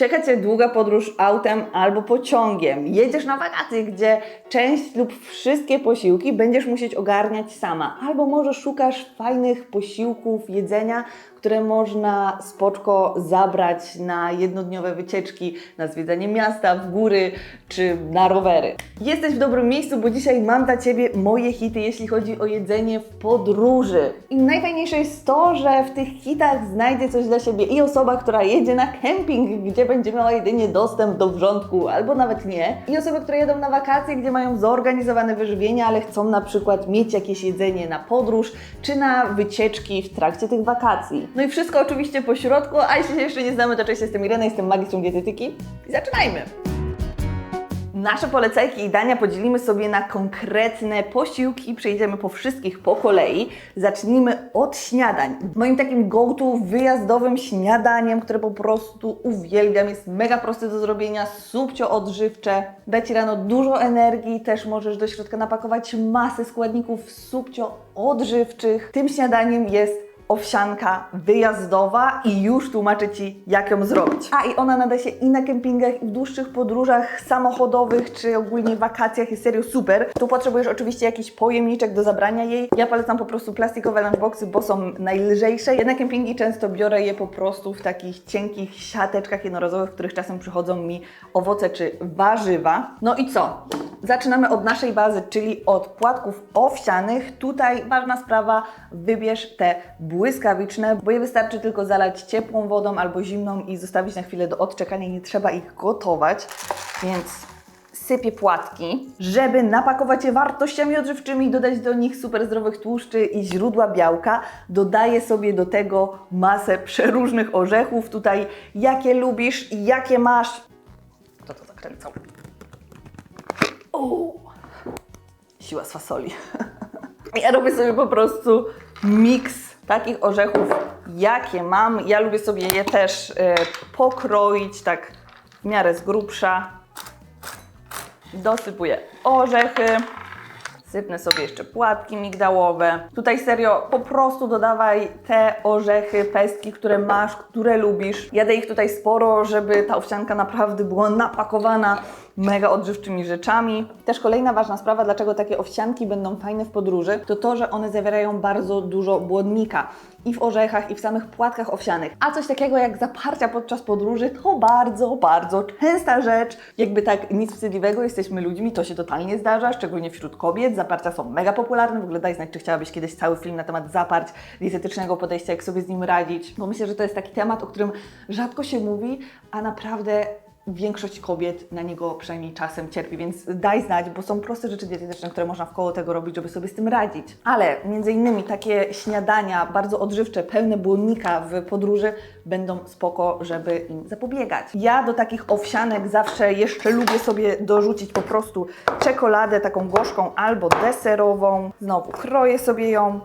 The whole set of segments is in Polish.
Czeka Cię długa podróż autem albo pociągiem. Jedziesz na wakacje, gdzie część lub wszystkie posiłki będziesz musieć ogarniać sama. Albo może szukasz fajnych posiłków, jedzenia, które można spoczko zabrać na jednodniowe wycieczki, na zwiedzanie miasta, w góry czy na rowery. Jesteś w dobrym miejscu, bo dzisiaj mam dla Ciebie moje hity, jeśli chodzi o jedzenie w podróży. I najfajniejsze jest to, że w tych hitach znajdzie coś dla siebie i osoba, która jedzie na kemping, gdzie będzie miała jedynie dostęp do wrzątku, albo nawet nie. I osoby, które jedą na wakacje, gdzie mają zorganizowane wyżywienie, ale chcą na przykład mieć jakieś jedzenie na podróż, czy na wycieczki w trakcie tych wakacji. No i wszystko oczywiście po środku, a jeśli się jeszcze nie znamy, to cześć, jestem Irena, jestem magistrą dietetyki i zaczynajmy! Nasze polecajki i dania podzielimy sobie na konkretne posiłki przejdziemy po wszystkich po kolei. Zacznijmy od śniadań. Moim takim go-to wyjazdowym śniadaniem, które po prostu uwielbiam, jest mega prosty do zrobienia, subcio odżywcze, da Ci rano dużo energii, też możesz do środka napakować masę składników subcio odżywczych. Tym śniadaniem jest owsianka wyjazdowa i już tłumaczę Ci, jak ją zrobić. A i ona nada się i na kempingach, i w dłuższych podróżach samochodowych, czy ogólnie wakacjach, jest serio super. Tu potrzebujesz oczywiście jakiś pojemniczek do zabrania jej. Ja polecam po prostu plastikowe lunchboxy, bo są najlżejsze. Ja na kempingi często biorę je po prostu w takich cienkich siateczkach jednorazowych, w których czasem przychodzą mi owoce czy warzywa. No i co? Zaczynamy od naszej bazy, czyli od płatków owsianych. Tutaj ważna sprawa, wybierz te błyskawiczne, bo je wystarczy tylko zalać ciepłą wodą albo zimną i zostawić na chwilę do odczekania. Nie trzeba ich gotować, więc sypię płatki, żeby napakować je wartościami odżywczymi i dodać do nich super zdrowych tłuszczy i źródła białka. Dodaję sobie do tego masę przeróżnych orzechów. Tutaj jakie lubisz i jakie masz. Kto to zakręcał? O, siła z fasoli. Ja robię sobie po prostu miks takich orzechów, jakie mam. Ja lubię sobie je też y, pokroić tak w miarę z grubsza. Dosypuję orzechy. Sypnę sobie jeszcze płatki migdałowe. Tutaj serio, po prostu dodawaj te orzechy, pestki, które masz, które lubisz. Jadę ich tutaj sporo, żeby ta owsianka naprawdę była napakowana mega odżywczymi rzeczami. Też kolejna ważna sprawa, dlaczego takie owsianki będą fajne w podróży, to to, że one zawierają bardzo dużo błonnika i w orzechach, i w samych płatkach owsianych. A coś takiego jak zaparcia podczas podróży to bardzo, bardzo częsta rzecz. Jakby tak nic wstydliwego, jesteśmy ludźmi, to się totalnie zdarza, szczególnie wśród kobiet. Zaparcia są mega popularne. W ogóle daj znać, czy chciałabyś kiedyś cały film na temat zaparć, dietetycznego podejścia, jak sobie z nim radzić. Bo myślę, że to jest taki temat, o którym rzadko się mówi, a naprawdę większość kobiet na niego przynajmniej czasem cierpi, więc daj znać, bo są proste rzeczy dietetyczne, które można wkoło tego robić, żeby sobie z tym radzić. Ale między innymi takie śniadania bardzo odżywcze, pełne błonnika w podróży będą spoko, żeby im zapobiegać. Ja do takich owsianek zawsze jeszcze lubię sobie dorzucić po prostu czekoladę taką gorzką albo deserową. Znowu kroję sobie ją,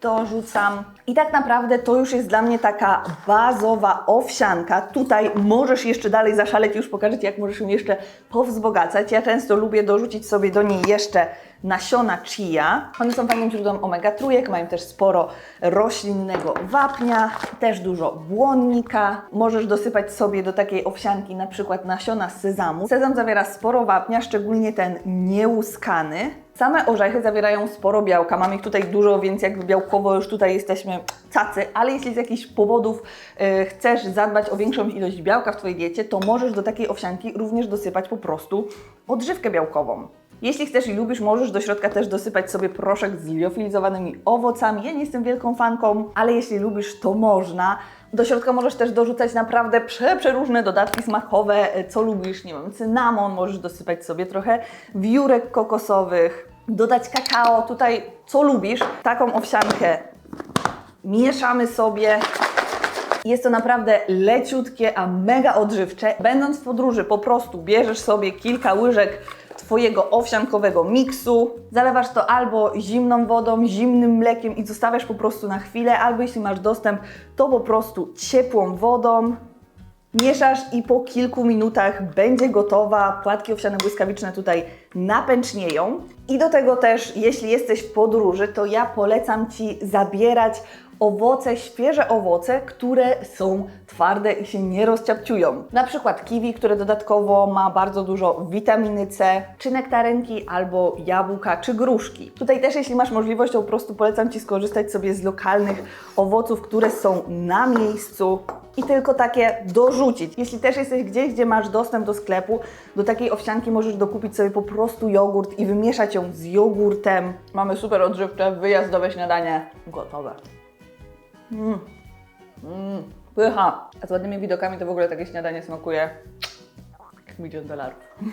dorzucam. I tak naprawdę to już jest dla mnie taka bazowa owsianka. Tutaj możesz jeszcze dalej zaszaleć, już pokażę Ci, jak możesz ją jeszcze powzbogacać. Ja często lubię dorzucić sobie do niej jeszcze nasiona chia. One są fajnym źródłem omega-3, mają też sporo roślinnego wapnia, też dużo błonnika. Możesz dosypać sobie do takiej owsianki na przykład nasiona sezamu. Sezam zawiera sporo wapnia, szczególnie ten niełuskany. Same orzechy zawierają sporo białka. Mam ich tutaj dużo, więc jakby białkowo już tutaj jesteśmy cacy, ale jeśli z jakichś powodów y, chcesz zadbać o większą ilość białka w Twojej diecie, to możesz do takiej owsianki również dosypać po prostu odżywkę białkową. Jeśli chcesz i lubisz, możesz do środka też dosypać sobie proszek z liofilizowanymi owocami. Ja nie jestem wielką fanką, ale jeśli lubisz, to można. Do środka możesz też dorzucać naprawdę prze, przeróżne dodatki smakowe, co lubisz, nie wiem, cynamon, możesz dosypać sobie trochę wiórek kokosowych, dodać kakao, tutaj co lubisz. Taką owsiankę mieszamy sobie. Jest to naprawdę leciutkie, a mega odżywcze. Będąc w podróży, po prostu bierzesz sobie kilka łyżek Twojego owsiankowego miksu, zalewasz to albo zimną wodą, zimnym mlekiem i zostawiasz po prostu na chwilę, albo jeśli masz dostęp, to po prostu ciepłą wodą. Mieszasz i po kilku minutach będzie gotowa. Płatki owsiane błyskawiczne tutaj napęcznieją. I do tego też, jeśli jesteś w podróży, to ja polecam Ci zabierać owoce, świeże owoce, które są twarde i się nie rozciapciują. Na przykład kiwi, które dodatkowo ma bardzo dużo witaminy C, czy nektarynki, albo jabłka, czy gruszki. Tutaj też, jeśli masz możliwość, to po prostu polecam Ci skorzystać sobie z lokalnych owoców, które są na miejscu i tylko takie dorzucić. Jeśli też jesteś gdzieś, gdzie masz dostęp do sklepu, do takiej owsianki możesz dokupić sobie po prostu jogurt i wymieszać ją z jogurtem. Mamy super odżywcze, wyjazdowe śniadanie gotowe. Mmm. Mmm. Pycha. A z ładnymi widokami to w ogóle takie śniadanie smakuje jak milion dolarów.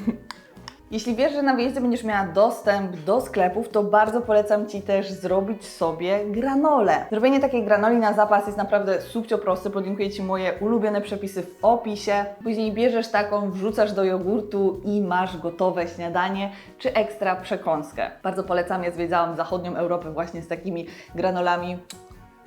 Jeśli wiesz, że na wyjeździe będziesz miała dostęp do sklepów, to bardzo polecam Ci też zrobić sobie granole. Zrobienie takiej granoli na zapas jest naprawdę subcio proste. Podlinkuję Ci moje ulubione przepisy w opisie. Później bierzesz taką, wrzucasz do jogurtu i masz gotowe śniadanie czy ekstra przekąskę. Bardzo polecam, ja zwiedzałam zachodnią Europę właśnie z takimi granolami.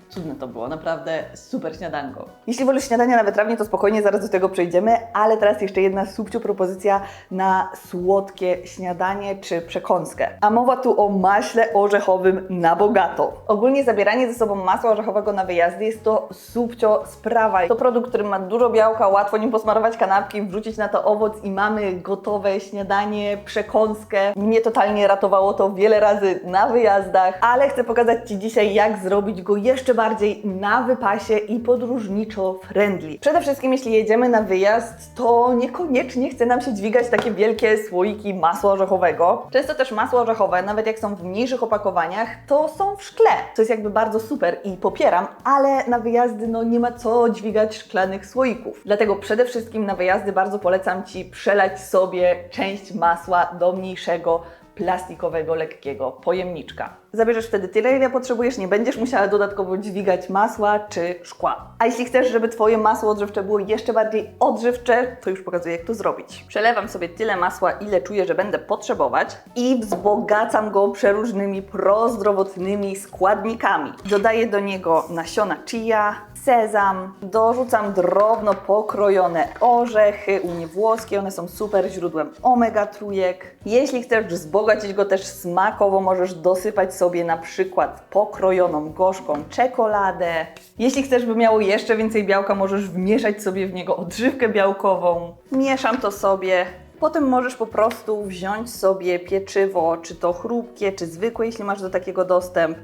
Cudne to było, naprawdę super śniadanko. Jeśli wolisz śniadania na wytrawnie, to spokojnie zaraz do tego przejdziemy, ale teraz jeszcze jedna subcio propozycja na słodkie śniadanie czy przekąskę. A mowa tu o maśle orzechowym na bogato. Ogólnie zabieranie ze sobą masła orzechowego na wyjazdy jest to subcio sprawa. To produkt, który ma dużo białka, łatwo nim posmarować kanapki, wrzucić na to owoc i mamy gotowe śniadanie, przekąskę. Mnie totalnie ratowało to wiele razy na wyjazdach, ale chcę pokazać Ci dzisiaj, jak zrobić go jeszcze bardziej na wypasie i podróżniczo friendly. Przede wszystkim, jeśli jedziemy na wyjazd, to niekoniecznie chce nam się dźwigać takie wielkie słoiki masła orzechowego. Często też masło orzechowe, nawet jak są w mniejszych opakowaniach, to są w szkle, co jest jakby bardzo super i popieram, ale na wyjazdy no nie ma co dźwigać szklanych słoików. Dlatego przede wszystkim na wyjazdy bardzo polecam Ci przelać sobie część masła do mniejszego plastikowego, lekkiego pojemniczka. Zabierzesz wtedy tyle, ile potrzebujesz, nie będziesz musiała dodatkowo dźwigać masła czy szkła. A jeśli chcesz, żeby Twoje masło odżywcze było jeszcze bardziej odżywcze, to już pokazuję, jak to zrobić. Przelewam sobie tyle masła, ile czuję, że będę potrzebować i wzbogacam go przeróżnymi prozdrowotnymi składnikami. Dodaję do niego nasiona chia, sezam, dorzucam drobno pokrojone orzechy, u mnie włoskie, one są super źródłem omega trójek. Jeśli chcesz wzbogacić go też smakowo, możesz dosypać sobie na przykład pokrojoną gorzką czekoladę. Jeśli chcesz, by miało jeszcze więcej białka, możesz wmieszać sobie w niego odżywkę białkową. Mieszam to sobie. Potem możesz po prostu wziąć sobie pieczywo, czy to chrupkie, czy zwykłe, jeśli masz do takiego dostęp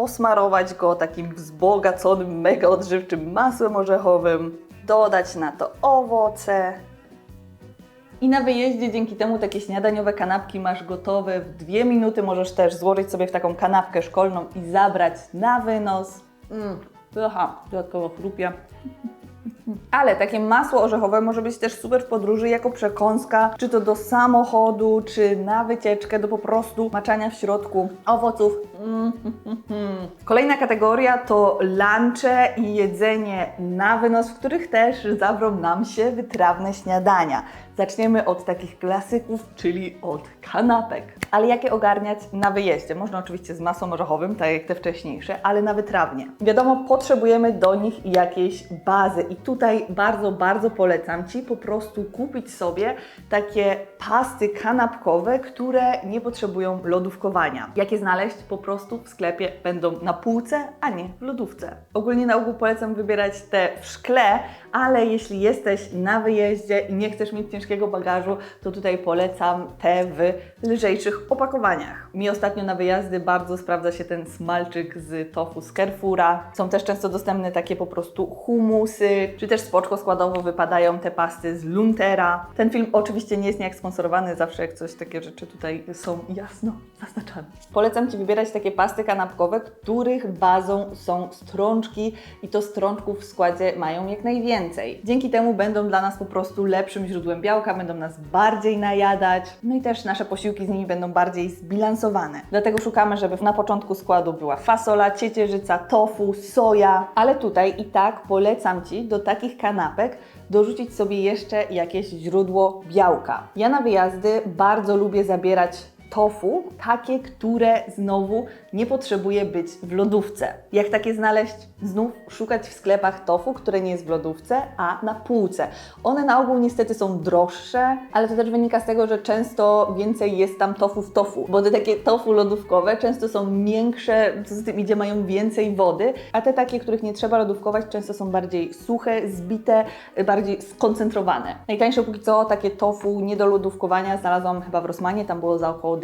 posmarować go takim wzbogaconym, mega odżywczym masłem orzechowym, dodać na to owoce. I na wyjeździe dzięki temu takie śniadaniowe kanapki masz gotowe w dwie minuty. Możesz też złożyć sobie w taką kanapkę szkolną i zabrać na wynos. Mmm, pycha, dodatkowo chrupie. Ale takie masło orzechowe może być też super w podróży jako przekąska, czy to do samochodu, czy na wycieczkę, do po prostu maczania w środku owoców. Mm, mm, mm. Kolejna kategoria to lunche i jedzenie na wynos, w których też zawrą nam się wytrawne śniadania. Zaczniemy od takich klasyków, czyli od kanapek. Ale jakie ogarniać na wyjeździe? Można oczywiście z masą orzechowym, tak jak te wcześniejsze, ale na wytrawnie. Wiadomo, potrzebujemy do nich jakiejś bazy i tutaj bardzo, bardzo polecam Ci po prostu kupić sobie takie pasty kanapkowe, które nie potrzebują lodówkowania. Jak je znaleźć? Po prostu w sklepie będą na półce, a nie w lodówce. Ogólnie na ogół polecam wybierać te w szkle, ale jeśli jesteś na wyjeździe i nie chcesz mieć ciężkiego bagażu, to tutaj polecam te w lżejszych opakowaniach. Mi ostatnio na wyjazdy bardzo sprawdza się ten smalczyk z tofu z Carrefoura. Są też często dostępne takie po prostu humusy, czy też spoczko składowo wypadają te pasty z Luntera. Ten film oczywiście nie jest niejak sponsorowany, zawsze jak coś takie rzeczy tutaj są jasno zaznaczane. Polecam Ci wybierać takie pasty kanapkowe, których bazą są strączki i to strączków w składzie mają jak najwięcej. Dzięki temu będą dla nas po prostu lepszym źródłem białka, będą nas bardziej najadać, no i też nasze posiłki z nimi będą bardziej zbilansowane. Dlatego szukamy, żeby na początku składu była fasola, ciecierzyca, tofu, soja, ale tutaj i tak polecam Ci do takich kanapek dorzucić sobie jeszcze jakieś źródło białka. Ja na wyjazdy bardzo lubię zabierać tofu, takie, które znowu nie potrzebuje być w lodówce. Jak takie znaleźć? Znów szukać w sklepach tofu, które nie jest w lodówce, a na półce. One na ogół niestety są droższe, ale to też wynika z tego, że często więcej jest tam tofu w tofu, bo te takie tofu lodówkowe często są miększe, co z tym idzie, mają więcej wody, a te takie, których nie trzeba lodówkować, często są bardziej suche, zbite, bardziej skoncentrowane. Najtańsze póki co takie tofu nie do lodówkowania znalazłam chyba w Rosmanie, tam było za około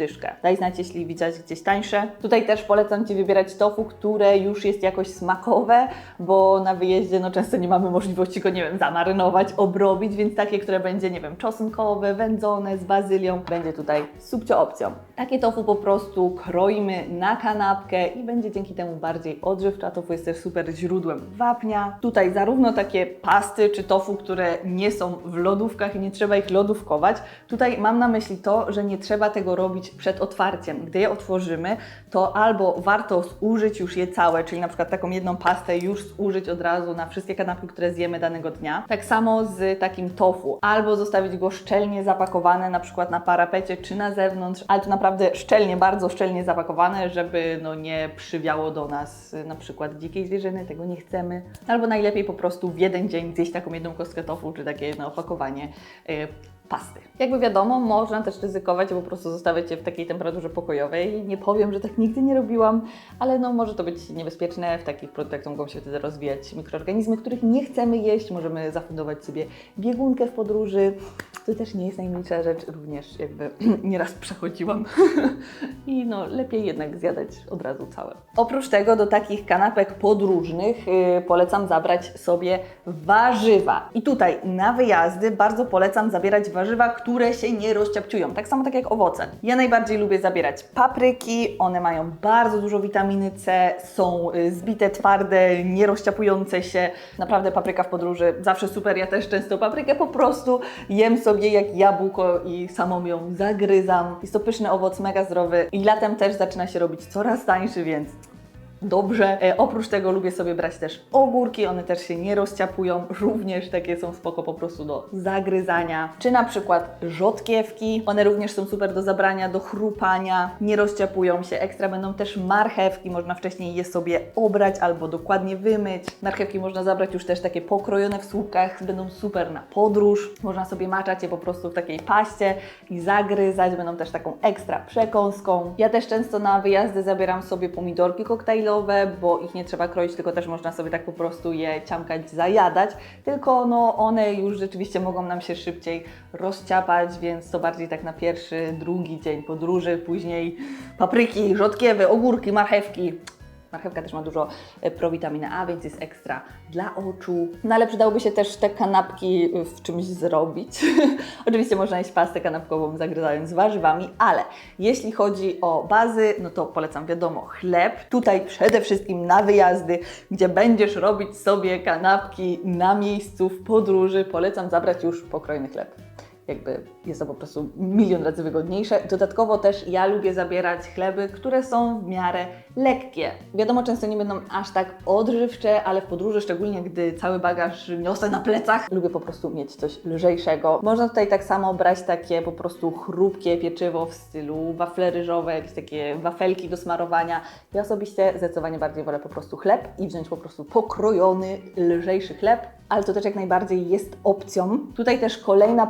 Daj znać, jeśli widziałeś gdzieś tańsze. Tutaj też polecam Ci wybierać tofu, które już jest jakoś smakowe, bo na wyjeździe no często nie mamy możliwości go, nie wiem, zamarynować, obrobić, więc takie, które będzie, nie wiem, czosnkowe, wędzone, z bazylią, będzie tutaj subcio opcją. Takie tofu po prostu kroimy na kanapkę i będzie dzięki temu bardziej odżywcza. Tofu jest też super źródłem wapnia. Tutaj zarówno takie pasty czy tofu, które nie są w lodówkach i nie trzeba ich lodówkować. Tutaj mam na myśli to, że nie trzeba tego robić przed otwarciem. Gdy je otworzymy, to albo warto zużyć już je całe, czyli na przykład taką jedną pastę już zużyć od razu na wszystkie kanapki, które zjemy danego dnia. Tak samo z takim tofu. Albo zostawić go szczelnie zapakowane, na przykład na parapecie czy na zewnątrz, ale to naprawdę szczelnie, bardzo szczelnie zapakowane, żeby no nie przywiało do nas y, na przykład dzikiej zwierzyny, tego nie chcemy. Albo najlepiej po prostu w jeden dzień zjeść taką jedną kostkę tofu, czy takie jedno opakowanie y, pasty. Jakby wiadomo, można też ryzykować po prostu zostawiać je w takiej temperaturze pokojowej. Nie powiem, że tak nigdy nie robiłam, ale no może to być niebezpieczne. W takich produktach mogą się wtedy rozwijać mikroorganizmy, których nie chcemy jeść. Możemy zafundować sobie biegunkę w podróży. To też nie jest najmniejsza rzecz, również jakby nieraz przechodziłam. I no lepiej jednak zjadać od razu całe. Oprócz tego do takich kanapek podróżnych yy, polecam zabrać sobie warzywa. I tutaj na wyjazdy bardzo polecam zabierać warzywa, które się nie rozciapciują. Tak samo tak jak owoce. Ja najbardziej lubię zabierać papryki. One mają bardzo dużo witaminy C, są y, zbite, twarde, nie rozciapujące się. Naprawdę papryka w podróży zawsze super. Ja też często paprykę po prostu jem sobie jak jabłko i samą ją zagryzam. Jest to pyszny owoc, mega zdrowy i latem też zaczyna się robić coraz tańszy, więc dobrze. E, oprócz tego lubię sobie brać też ogórki, one też się nie rozciapują, również takie są spoko po prostu do zagryzania. Czy na przykład rzodkiewki, one również są super do zabrania, do chrupania, nie rozciapują się. Ekstra będą też marchewki, można wcześniej je sobie obrać albo dokładnie wymyć. Marchewki można zabrać już też takie pokrojone w słupkach, będą super na podróż. Można sobie maczać je po prostu w takiej paście i zagryzać, będą też taką ekstra przekąską. Ja też często na wyjazdy zabieram sobie pomidorki koktajlowe, bo ich nie trzeba kroić, tylko też można sobie tak po prostu je ciamkać, zajadać, tylko no one już rzeczywiście mogą nam się szybciej rozciapać, więc to bardziej tak na pierwszy, drugi dzień podróży, później papryki, rzodkiewy, ogórki, marchewki. Marchewka też ma dużo e, prowitaminy A, więc jest ekstra dla oczu. No ale przydałoby się też te kanapki w czymś zrobić. Oczywiście można jeść pastę kanapkową zagryzając warzywami, ale jeśli chodzi o bazy, no to polecam wiadomo chleb. Tutaj przede wszystkim na wyjazdy, gdzie będziesz robić sobie kanapki na miejscu w podróży, polecam zabrać już pokrojny chleb jakby jest to po prostu milion razy wygodniejsze. Dodatkowo też ja lubię zabierać chleby, które są w miarę lekkie. Wiadomo, często nie będą aż tak odżywcze, ale w podróży, szczególnie gdy cały bagaż niosę na plecach, lubię po prostu mieć coś lżejszego. Można tutaj tak samo brać takie po prostu chrupkie pieczywo w stylu wafle ryżowe, jakieś takie wafelki do smarowania. Ja osobiście zdecydowanie bardziej wolę po prostu chleb i wziąć po prostu pokrojony, lżejszy chleb, ale to też jak najbardziej jest opcją. Tutaj też kolejna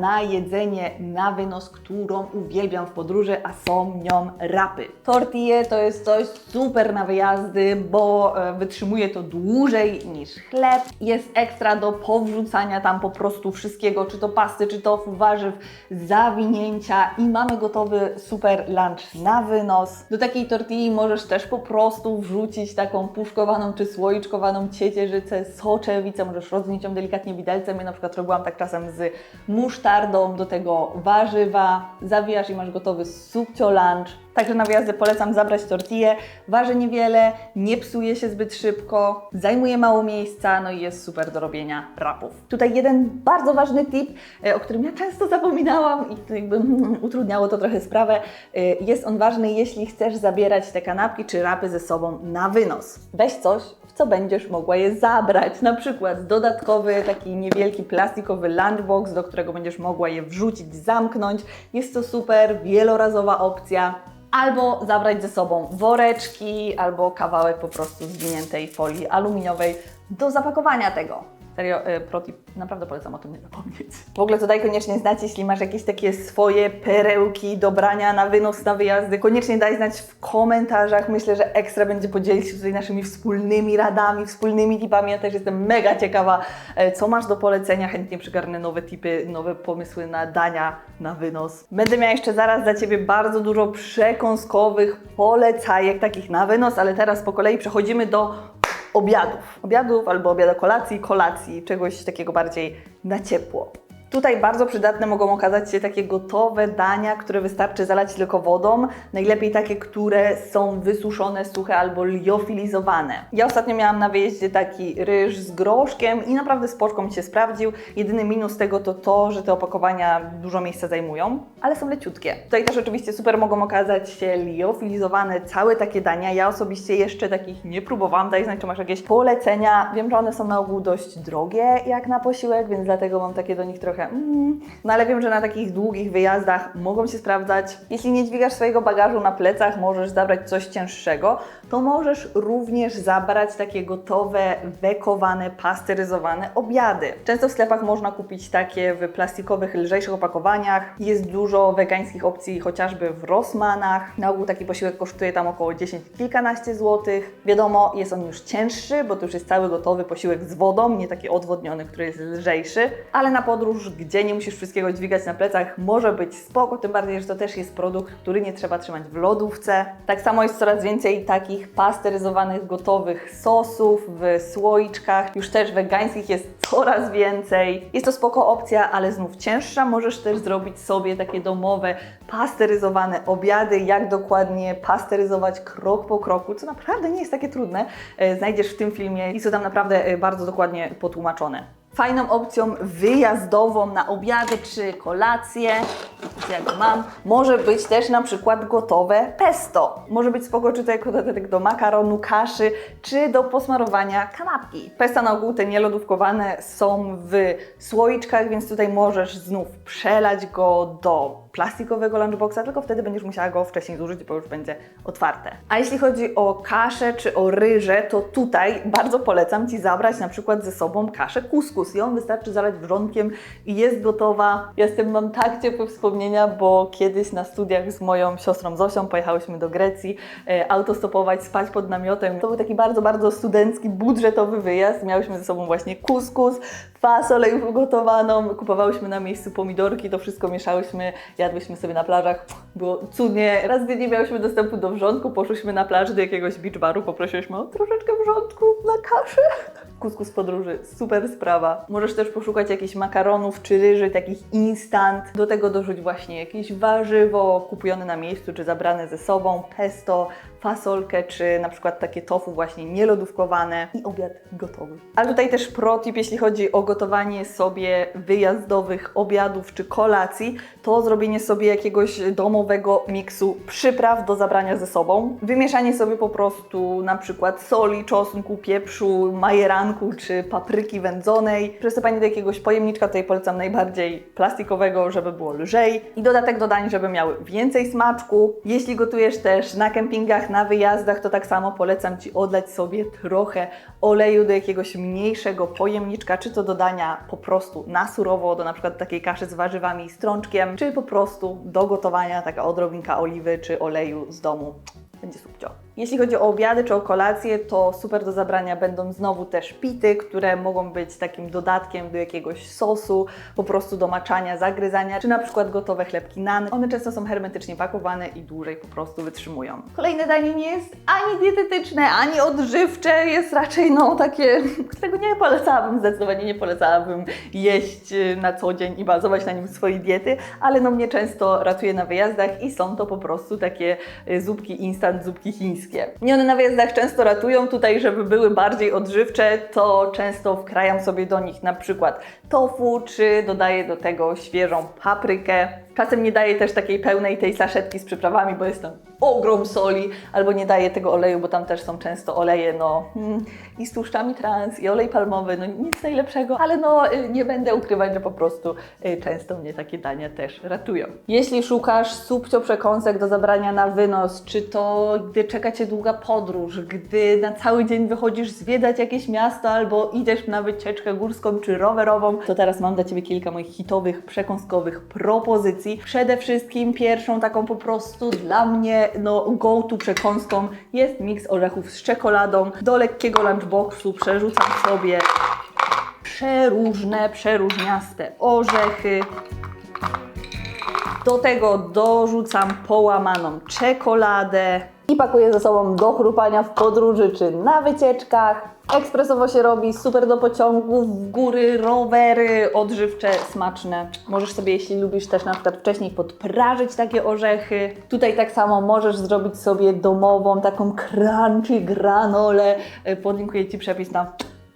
na jedzenie na wynos, którą uwielbiam w podróży, a są nią rapy. Tortille to jest coś super na wyjazdy, bo e, wytrzymuje to dłużej niż chleb. Jest ekstra do powrzucania tam po prostu wszystkiego, czy to pasty, czy to warzyw, zawinięcia i mamy gotowy super lunch na wynos. Do takiej tortilli możesz też po prostu wrzucić taką puszkowaną czy słoiczkowaną ciecierzycę, soczewicę, możesz rozwinięć ją delikatnie widelcem. Ja na przykład robiłam tak czasem z musztardą, do tego warzywa, zawijasz i masz gotowy subcio lunch. Także na wyjazdy polecam zabrać tortillę. Waży niewiele, nie psuje się zbyt szybko, zajmuje mało miejsca, no i jest super do robienia rapów. Tutaj jeden bardzo ważny tip, e, o którym ja często zapominałam i to jakby utrudniało to trochę sprawę. E, Jest on ważny, jeśli chcesz zabierać te kanapki czy rapy ze sobą na wynos. Weź coś, w co będziesz mogła je zabrać. Na przykład dodatkowy taki niewielki plastikowy lunchbox, do którego będziesz mogła je wrzucić, zamknąć. Jest to super wielorazowa opcja. Albo zabrać ze sobą woreczki, albo kawałek po prostu zwiniętej folii aluminiowej do zapakowania tego. Serio, y, protip, naprawdę polecam o tym nie zapomnieć. W ogóle to daj koniecznie znać, jeśli masz jakieś takie swoje perełki do brania na wynos, na wyjazdy. Koniecznie daj znać w komentarzach. Myślę, że ekstra będzie podzielić się tutaj naszymi wspólnymi radami, wspólnymi tipami. Ja też jestem mega ciekawa, e, co masz do polecenia. Chętnie przygarnę nowe tipy, nowe pomysły na dania na wynos. Będę miała jeszcze zaraz dla Ciebie bardzo dużo przekąskowych polecajek takich na wynos, ale teraz po kolei przechodzimy do obiadów. Obiadów albo obiadu kolacji, kolacji, czegoś takiego bardziej na ciepło. Tutaj bardzo przydatne mogą okazać się takie gotowe dania, które wystarczy zalać tylko wodą. Najlepiej takie, które są wysuszone, suche albo liofilizowane. Ja ostatnio miałam na wyjeździe taki ryż z groszkiem i naprawdę spoczko mi się sprawdził. Jedyny minus tego to to, że te opakowania dużo miejsca zajmują, ale są leciutkie. Tutaj też oczywiście super mogą okazać się liofilizowane całe takie dania. Ja osobiście jeszcze takich nie próbowałam. Daj znać, czy masz jakieś polecenia. Wiem, że one są na ogół dość drogie jak na posiłek, więc dlatego mam takie do nich trochę mm. No ale wiem, że na takich długich wyjazdach mogą się sprawdzać. Jeśli nie dźwigasz swojego bagażu na plecach, możesz zabrać coś cięższego, to możesz również zabrać takie gotowe, wekowane, pasteryzowane obiady. Często w sklepach można kupić takie w plastikowych, lżejszych opakowaniach. Jest dużo wegańskich opcji, chociażby w Rossmanach. Na ogół taki posiłek kosztuje tam około 10 kilkanaście złotych. Wiadomo, jest on już cięższy, bo to już jest cały gotowy posiłek z wodą, nie taki odwodniony, który jest lżejszy. Ale na podróż, gdzie nie musisz wszystkiego dźwigać na plecach, może być spoko, tym bardziej, że to też jest produkt, który nie trzeba trzymać w lodówce. Tak samo jest coraz więcej takich pasteryzowanych, gotowych sosów w słoiczkach. Już też wegańskich jest coraz więcej. Jest to spoko opcja, ale znów cięższa. Możesz też zrobić sobie takie domowe, pasteryzowane obiady, jak dokładnie pasteryzować krok po kroku, co naprawdę nie jest takie trudne. E, Znajdziesz w tym filmie i są tam naprawdę e, bardzo dokładnie potłumaczone. Fajną opcją wyjazdową na obiady czy kolacje, ja go mam, może być też na przykład gotowe pesto. Może być spoko czy to jako dodatek do makaronu, kaszy, czy do posmarowania kanapki. Pesta na ogół te nielodówkowane są w słoiczkach, więc tutaj możesz znów przelać go do plastikowego lunchboxa, tylko wtedy będziesz musiała go wcześniej zużyć, bo już będzie otwarte. A jeśli chodzi o kaszę czy o ryże, to tutaj bardzo polecam Ci zabrać na przykład ze sobą kaszę kuskus. Ją wystarczy zalać wrzątkiem i jest gotowa. Ja z tym mam tak ciepłe wspomnienia, bo kiedyś na studiach z moją siostrą Zosią pojechałyśmy do Grecji e, autostopować, spać pod namiotem. To był taki bardzo, bardzo studencki, budżetowy wyjazd. Miałyśmy ze sobą właśnie kuskus, fasolę już ugotowaną, kupowałyśmy na miejscu pomidorki, to wszystko mieszałyśmy, jadłyśmy sobie na plażach. Było cudnie. Raz gdy nie miałyśmy dostępu do wrzątku, poszłyśmy na plażę do jakiegoś beach baru, poprosiłyśmy o troszeczkę wrzątku na kaszę. Kuskus podróży, super sprawa. Możesz też poszukać jakichś makaronów czy ryży, takich instant. Do tego dorzuć właśnie jakieś warzywo kupione na miejscu czy zabrane ze sobą, pesto, fasolkę czy na przykład takie tofu właśnie nielodówkowane i obiad gotowy. Ale tutaj też protip, jeśli chodzi o gotowanie sobie wyjazdowych obiadów czy kolacji, to zrobienie sobie jakiegoś domowego miksu przypraw do zabrania ze sobą. Wymieszanie sobie po prostu na przykład soli, czosnku, pieprzu, majeranku czy papryki wędzonej. Przysypanie do jakiegoś pojemniczka, tutaj polecam najbardziej plastikowego, żeby było lżej. I dodatek do dań, żeby miały więcej smaczku. Jeśli gotujesz też na kempingach, na wyjazdach, to tak samo polecam Ci odlać sobie trochę oleju do jakiegoś mniejszego pojemniczka, czy to do dania po prostu na surowo, do na przykład takiej kaszy z warzywami i strączkiem, czy po prostu do gotowania taka odrobinka oliwy czy oleju z domu. Będzie subcio. Jeśli chodzi o obiady czy o kolację, to super do zabrania będą znowu też pity, które mogą być takim dodatkiem do jakiegoś sosu, po prostu do maczania, zagryzania, czy na przykład gotowe chlebki nan. One często są hermetycznie pakowane i dłużej po prostu wytrzymują. Kolejne danie nie jest ani dietetyczne, ani odżywcze, jest raczej no takie, którego nie polecałabym, zdecydowanie nie polecałabym jeść y, na co dzień i bazować na nim swojej diety, ale no mnie często ratuje na wyjazdach i są to po prostu takie y, zupki instant, zupki chińskie. Mnie one na wyjazdach często ratują, tutaj żeby były bardziej odżywcze, to często wkrajam sobie do nich na przykład tofu, czy dodaję do tego świeżą paprykę. Czasem nie daję też takiej pełnej tej saszetki z przyprawami, bo jest tam ogrom soli, albo nie daję tego oleju, bo tam też są często oleje, no mm, i z tłuszczami trans, i olej palmowy, no nic najlepszego, ale no y, nie będę ukrywać, że po prostu y, często mnie takie dania też ratują. Jeśli szukasz subcio przekąsek do zabrania na wynos, czy to gdy czeka Cię długa podróż, gdy na cały dzień wychodzisz zwiedzać jakieś miasto, albo idziesz na wycieczkę górską czy rowerową, to teraz mam dla Ciebie kilka moich hitowych, przekąskowych propozycji. Przede wszystkim pierwszą taką po prostu dla mnie no go-to przekąską jest miks orzechów z czekoladą. Do lekkiego lunchboxu przerzucam sobie przeróżne, przeróżniaste orzechy. Do tego dorzucam połamaną czekoladę i pakuję ze sobą do chrupania w podróży czy na wycieczkach. Ekspresowo się robi, super do pociągów, góry, rowery, odżywcze, smaczne. Możesz sobie, jeśli lubisz też na przykład wcześniej podprażyć takie orzechy. Tutaj tak samo możesz zrobić sobie domową taką crunchy granolę. E, Podlinkuję Ci przepis na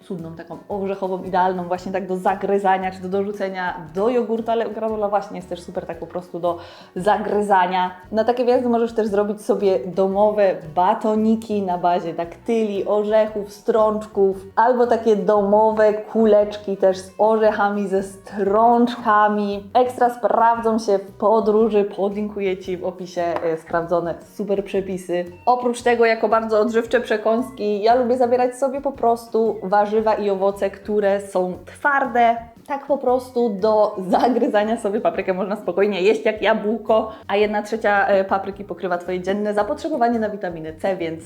cudną, taką orzechową, idealną właśnie tak do zagryzania, czy do dorzucenia do jogurtu, ale granola właśnie jest też super tak po prostu do zagryzania. Na takie wjazdy możesz też zrobić sobie domowe batoniki na bazie daktyli, orzechów, strączków, albo takie domowe kuleczki też z orzechami, ze strączkami. Ekstra sprawdzą się w podróży, podlinkuję Ci w opisie e, sprawdzone super przepisy. Oprócz tego, jako bardzo odżywcze przekąski, ja lubię zabierać sobie po prostu warzywa i owoce, które są twarde, tak po prostu do zagryzania sobie paprykę można spokojnie jeść jak jabłko, a jedna trzecia e, papryki pokrywa Twoje dzienne zapotrzebowanie na witaminę C, więc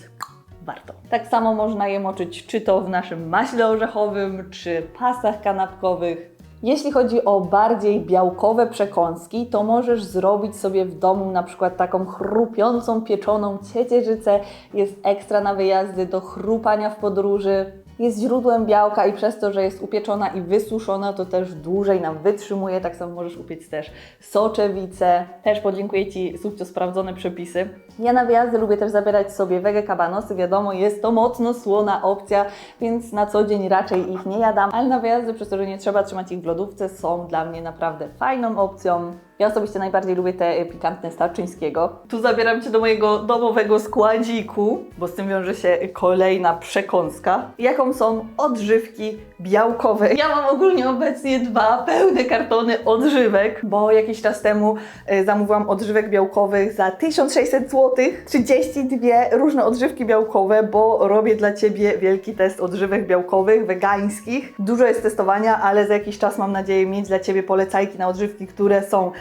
warto. Tak samo można je moczyć czy to w naszym maśle orzechowym, czy pasach kanapkowych. Jeśli chodzi o bardziej białkowe przekąski, to możesz zrobić sobie w domu na przykład taką chrupiącą, pieczoną ciecierzycę. Jest ekstra na wyjazdy do chrupania w podróży jest źródłem białka i przez to, że jest upieczona i wysuszona, to też dłużej nam wytrzymuje. Tak samo możesz upiec też soczewicę. Też podziękuję Ci, subcio, sprawdzone przepisy. Ja na wyjazdy lubię też zabierać sobie wege kabanosy. Wiadomo, jest to mocno słona opcja, więc na co dzień raczej ich nie jadam, ale na wyjazdy, przez to, że nie trzeba trzymać ich w lodówce, są dla mnie naprawdę fajną opcją. Ja osobiście najbardziej lubię te e, pikantne starczyńskiego. Tu zabieram Cię do mojego domowego składziku, bo z tym wiąże się kolejna przekąska, jaką są odżywki białkowe. Ja mam ogólnie obecnie dwa pełne kartony odżywek, bo jakiś czas temu e, zamówiłam odżywek białkowych za 1600 zł. 32 różne odżywki białkowe, bo robię dla Ciebie wielki test odżywek białkowych, wegańskich. Dużo jest testowania, ale za jakiś czas mam nadzieję mieć dla Ciebie polecajki na odżywki, które są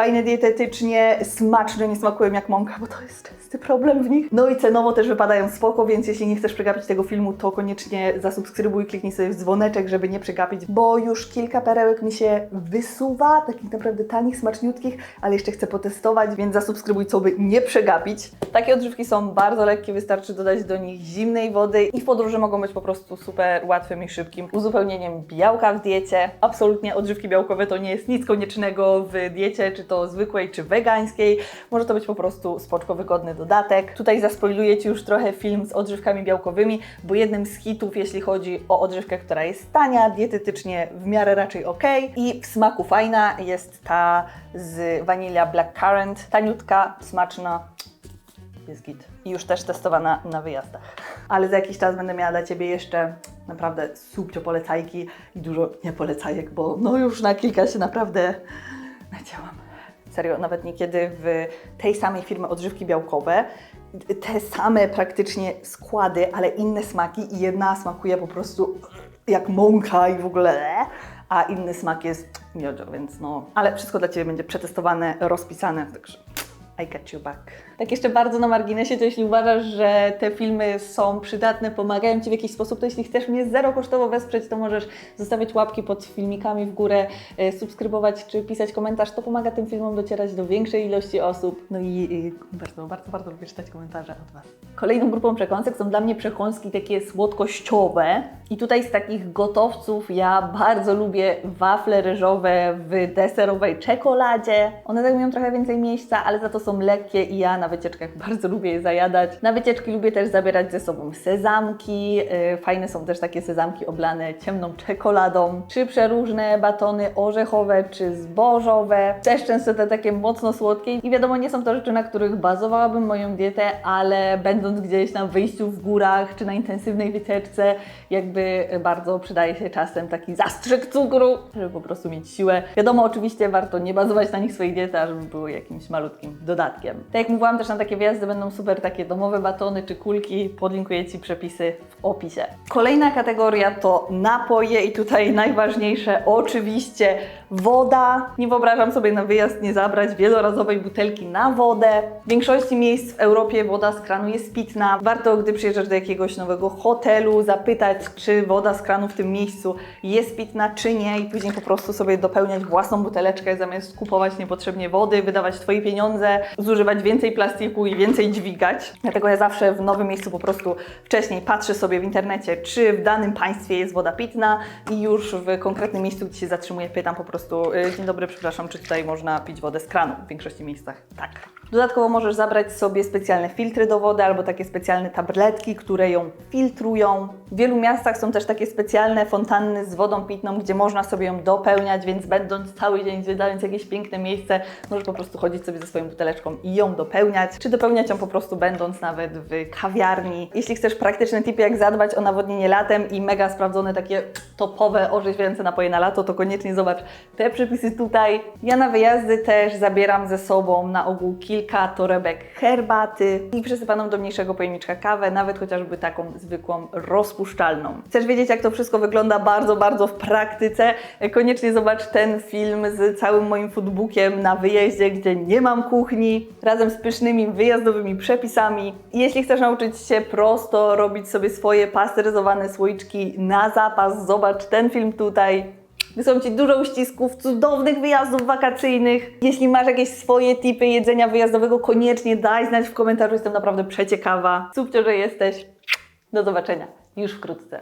fajne dietetycznie, smaczne, nie smakują jak mąka, bo to jest częsty problem w nich. No i cenowo też wypadają spoko, więc jeśli nie chcesz przegapić tego filmu, to koniecznie zasubskrybuj, kliknij sobie w dzwoneczek, żeby nie przegapić, bo już kilka perełek mi się wysuwa, takich naprawdę tanich, smaczniutkich, ale jeszcze chcę potestować, więc zasubskrybuj, co by nie przegapić. Takie odżywki są bardzo lekkie, wystarczy dodać do nich zimnej wody i w podróży mogą być po prostu super łatwym i szybkim uzupełnieniem białka w diecie. Absolutnie odżywki białkowe to nie jest nic koniecznego w diecie, czy to zwykłej, czy wegańskiej. Może to być po prostu spoczko wygodny dodatek. Tutaj zaspoiluję Ci już trochę film z odżywkami białkowymi, bo jednym z hitów, jeśli chodzi o odżywkę, która jest tania, dietetycznie w miarę raczej ok i w smaku fajna, jest ta z wanilia black currant. Taniutka, smaczna, jest git. I już też testowana na wyjazdach. Ale za jakiś czas będę miała dla Ciebie jeszcze naprawdę subcio polecajki i dużo nie polecajek, bo no już na kilka się naprawdę nadziałam. Serio, nawet niekiedy w tej samej firmy odżywki białkowe te same praktycznie składy, ale inne smaki i jedna smakuje po prostu jak mąka i w ogóle, a inny smak jest miodzio, więc no. Ale wszystko dla Ciebie będzie przetestowane, rozpisane, także I got you back. Tak jeszcze bardzo na marginesie, to jeśli uważasz, że te filmy są przydatne, pomagają Ci w jakiś sposób, to jeśli chcesz mnie zero kosztowo wesprzeć, to możesz zostawiać łapki pod filmikami w górę, e, subskrybować czy pisać komentarz. To pomaga tym filmom docierać do większej ilości osób. No i, bardzo, bardzo, bardzo lubię czytać komentarze od Was. Kolejną grupą przekąsek są dla mnie przekąski takie słodkościowe. I tutaj z takich gotowców ja bardzo lubię wafle ryżowe w deserowej czekoladzie. One zajmują trochę więcej miejsca, ale za to są lekkie i ja na wycieczkach bardzo lubię je zajadać. Na wycieczki lubię też zabierać ze sobą sezamki. Yy, Fajne są też takie sezamki oblane ciemną czekoladą, czy przeróżne batony orzechowe, czy zbożowe. Też często te takie mocno słodkie i wiadomo, nie są to rzeczy, na których bazowałabym moją dietę, ale będąc gdzieś na wyjściu w górach, czy na intensywnej wycieczce, jakby bardzo przydaje się czasem taki zastrzyk cukru, żeby po prostu mieć siłę. Wiadomo, oczywiście warto nie bazować na nich swojej diety, żeby były jakimś malutkim dodatkiem. Tak jak mówiłam, też na takie wyjazdy będą super takie domowe batony czy kulki. Podlinkuję Ci przepisy w opisie. Kolejna kategoria to napoje i tutaj najważniejsze oczywiście woda. Nie wyobrażam sobie na wyjazd nie zabrać wielorazowej butelki na wodę. W większości miejsc w Europie woda z kranu jest pitna. Warto, gdy przyjeżdżasz do jakiegoś nowego hotelu, zapytać, czy woda z kranu w tym miejscu jest pitna, czy nie i później po prostu sobie dopełniać własną buteleczkę zamiast kupować niepotrzebnie wody, wydawać Twoje pieniądze, zużywać więcej plastiku i więcej dźwigać. Dlatego ja zawsze w nowym miejscu po prostu wcześniej patrzę sobie w internecie, czy w danym państwie jest woda pitna i już w konkretnym miejscu, gdzie się zatrzymuję, pytam po prostu, "Y, dzień dobry, przepraszam, czy tutaj można pić wodę z kranu? W większości miejscach tak. Dodatkowo możesz zabrać sobie specjalne filtry do wody albo takie specjalne tabletki, które ją filtrują. W wielu miastach są też takie specjalne fontanny z wodą pitną, gdzie można sobie ją dopełniać, więc będąc cały dzień zwiedzając jakieś piękne miejsce, możesz po prostu chodzić sobie ze swoją buteleczką i ją dopełniać, czy dopełniać ją po prostu będąc nawet w kawiarni. Jeśli chcesz praktyczne tipy, jak zadbać o nawodnienie latem i mega sprawdzone takie topowe, orzeźwiające napoje na lato, to koniecznie zobacz te przepisy tutaj. Ja na wyjazdy też zabieram ze sobą na ogół kilka torebek herbaty i przysypaną do mniejszego pojemniczka kawę, nawet chociażby taką zwykłą, rozpuszczalną. Chcesz wiedzieć, jak to wszystko wygląda bardzo, bardzo w praktyce? Koniecznie zobacz ten film z całym moim foodbookiem na wyjeździe, gdzie nie mam kuchni, razem z pysznymi wyjazdowymi przepisami. Jeśli chcesz nauczyć się prosto robić sobie swoje pasteryzowane słoiczki na zapas, zobacz ten film tutaj. Wysyłam Ci dużo uścisków, cudownych wyjazdów wakacyjnych. Jeśli masz jakieś swoje tipy jedzenia wyjazdowego, koniecznie daj znać w komentarzu. Jestem naprawdę przeciekawa. Super, że jesteś. Do zobaczenia już wkrótce.